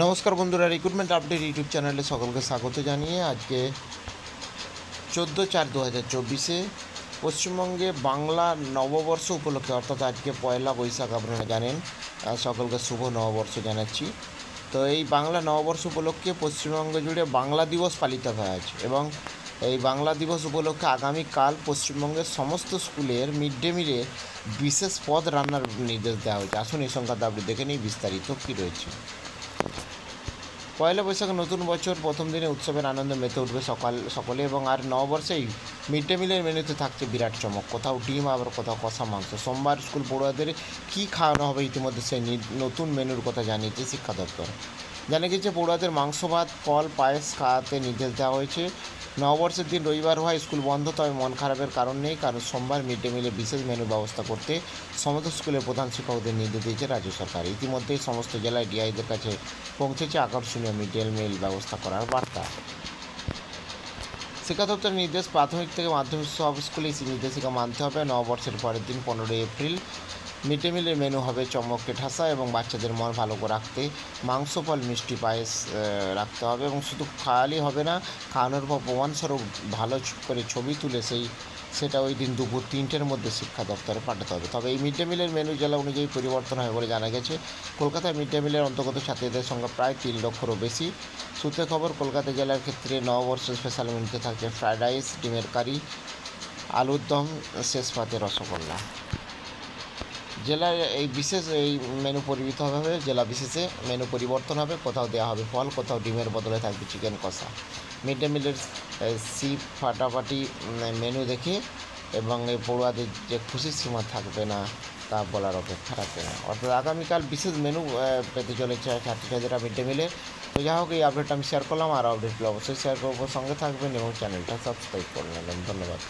নমস্কার বন্ধুরা recruitment update YouTube চ্যানেলে সকলকে স্বাগত জানিয়ে আজকে চোদ্দ চার দু হাজার চব্বিশে পশ্চিমবঙ্গে বাংলা নববর্ষ উপলক্ষে, অর্থাৎ আজকে পয়লা বৈশাখ আপনারা জানেন সকলকে শুভ নববর্ষ জানাচ্ছি। তো এই বাংলা নববর্ষ উপলক্ষে পশ্চিমবঙ্গ জুড়ে বাংলা দিবস পালিত হয়ে আছে এবং এই বাংলা দিবস উপলক্ষে আগামীকাল পশ্চিমবঙ্গের সমস্ত স্কুলের মিড ডে মিলে বিশেষ পদ রান্নার নির্দেশ দেওয়া হয়েছে। আসুন এই সংখ্যাটা আপনি দেখে নিই, বিস্তারিত কী রয়েছে। পয়লা বৈশাখ নতুন বছর প্রথম দিনে উৎসবের আনন্দে মেতে উঠবে সকাল, সকলে এবং আর নববর্ষেই মিড ডে মিলের মেনুতে থাকছে বিরাট চমক। কোথাও ডিম, আবার কোথাও কষা মাংস। সোমবার স্কুল পড়ুয়াদের কী খাওয়ানো হবে ইতিমধ্যে সেই নতুন মেনুর কথা জানিয়েছে শিক্ষা দপ্তর। জানা গেছে পড়ুয়াদের মাংস ভাত ফল পায়েস খাওয়াতে নির্দেশ দেওয়া হয়েছে। নববর্ষের দিন রবিবার হওয়ায় স্কুল বন্ধ, তবে মন খারাপের কারণ নেই। কারণ সোমবার মিড ডে মিলে বিশেষ মেনু ব্যবস্থা করতে সমস্ত স্কুলের প্রধান শিক্ষকদের নির্দেশ দিয়েছে রাজ্য সরকার। ইতিমধ্যেই সমস্ত জেলায় ডিআইদের কাছে পৌঁছেছে আকর্ষণীয় মিড ডে মিল ব্যবস্থা করার বার্তা। শিক্ষা দপ্তরের নির্দেশ প্রাথমিক থেকে মাধ্যমিক সব স্কুলেই নির্দেশিকা মানতে হবে। নববর্ষের পরের দিন পনেরোই এপ্রিল মিড ডে মিলের মেনু হবে চমককে ঠাসা এবং বাচ্চাদের মন ভালো করে রাখতে। মাংস, ফল, মিষ্টি, পায়েস রাখতে হবে এবং শুধু খাওয়ালেই হবে না, খাওয়ানোর পর প্রমাণস্বরূপ ভালো করে ছবি তুলে সেই, সেটা ওই দিন দুপুর তিনটের মধ্যে শিক্ষা দপ্তরে পাঠাতে হবে। তবে এই মিড ডে মিলের মেনু জেলা অনুযায়ী পরিবর্তন হবে বলে জানা গেছে। কলকাতায় মিড ডে মিলের অন্তর্গত ছাত্রীদের সংখ্যা প্রায় তিন লক্ষরও বেশি। সূত্রে খবর, কলকাতা জেলার ক্ষেত্রে নববর্ষ স্পেশাল মেনুতে থাকছে ফ্রায়েড রাইস, ডিমের কারি, আলুর দম শেষ পাতে রসগোল্লা। জেলার এই বিশেষ এই মেনু পরিবর্তিত হবে জেলা বিশেষে মেনু পরিবর্তন হবে, কোথাও দেওয়া হবে ফল, কোথাও ডিমের বদলে থাকবে চিকেন কষা। মিড ডে মিলের সি, ফাটাফাটি মেনু দেখে এবং এই পড়ুয়াদের যে খুশির সীমা থাকবে না, তা বলার অপেক্ষা রাখবে না। অর্থাৎ আগামীকাল বিশেষ মেনু পেতে চলেছে ছাত্রছাত্রীরা মিড ডে মিলে তো যা হোক, এই আপডেটটা আমি শেয়ার করলাম, আর আপডেটগুলো অবশ্যই শেয়ার করব। সঙ্গে থাকবেন এবং চ্যানেলটা সাবস্ক্রাইব করে নেবেন। ধন্যবাদ।